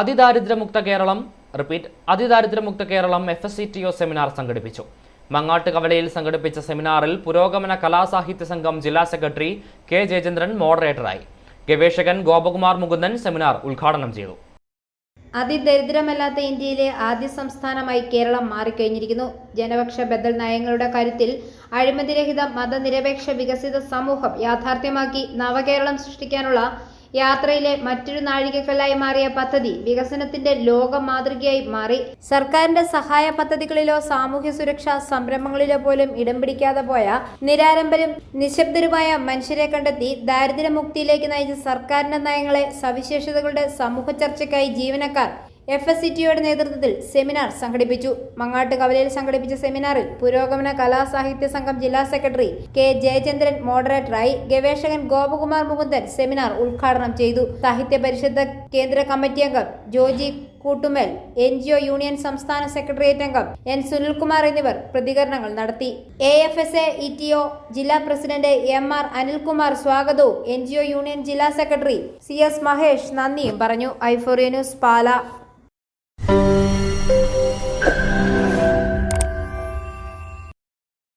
അതിദാരിദ്ര്യമുക്ത Keralam repeat അതിദാരിദ്ര്യമുക്ത Keralam F S C T O seminar സംഘടിപ്പിച്ചു. മങ്ങാട്ട് കവലയിൽ സംഘടിപ്പിച്ച സെമിനാറിൽ പുരോഗമന കലാസാഹിത്യ സംഘം ജില്ലാ സെക്രട്ടറി കെ ജയചന്ദ്രൻ മോഡറേറ്ററായി ഗവേഷകൻ ഗോപകുമാർ മുകുന്ദൻ സെമിനാർ ഉദ്ഘാടനം ചെയ്തു. അതിദരിദ്രമല്ലാത്ത ഇന്ത്യയിലെ ആദ്യ സംസ്ഥാനമായി കേരളം മാറിക്കഴിഞ്ഞിരിക്കുന്നു. ജനപക്ഷ ബദൽ നയങ്ങളുടെ കാര്യത്തിൽ അഴിമതിരഹിത മതനിരപേക്ഷ വികസിത സമൂഹം യാഥാർത്ഥ്യമാക്കി നവകേരളം സൃഷ്ടിക്കാനുള്ള യാത്രയിലെ മറ്റൊരു നാഴികക്കല്ലായി മാറിയ പദ്ധതി വികസനത്തിന്റെ ലോക മാതൃകയായി മാറി. സർക്കാരിന്റെ സഹായ പദ്ധതികളിലോ സാമൂഹ്യ സുരക്ഷാ സംരംഭങ്ങളിലോ പോലും ഇടം പിടിക്കാതെ പോയ നിരാരംഭരും നിശബ്ദരുമായ മനുഷ്യരെ കണ്ടെത്തി ദാരിദ്ര്യമുക്തിയിലേക്ക് നയിച്ച സർക്കാരിന്റെ നയങ്ങളെ സവിശേഷതകളുടെ സമൂഹ ചർച്ചയ്ക്കായി ജീവനക്കാർ എഫ് എസ് സി ടിയുടെ നേതൃത്വത്തിൽ സെമിനാർ സംഘടിപ്പിച്ചു. മങ്ങാട്ട് കവലയിൽ സംഘടിപ്പിച്ച സെമിനാറിൽ പുരോഗമന കലാസാഹിത്യ സംഘം ജില്ലാ സെക്രട്ടറി കെ ജയചന്ദ്രൻ മോഡറേറ്ററായി ഗവേഷകൻ ഗോപകുമാർ മുകുന്ദൻ സെമിനാർ ഉദ്ഘാടനം ചെയ്തു. സാഹിത്യ പരിഷത്ത് കേന്ദ്ര കമ്മിറ്റി അംഗം Joji Koottumel N G O union സംസ്ഥാന സെക്രട്ടേറിയറ്റ് അംഗം എൻ സുനിൽകുമാർ എന്നിവർ പ്രതികരണങ്ങൾ നടത്തി. A F S A E T O ജില്ലാ പ്രസിഡന്റ് എം ആർ അനിൽകുമാർ സ്വാഗതവും എൻ ജി ഒ യൂണിയൻ ജില്ലാ സെക്രട്ടറി സി എസ് മഹേഷ് നന്ദിയും പറഞ്ഞു. ഐഫോറിയ ന്യൂസ് പാല.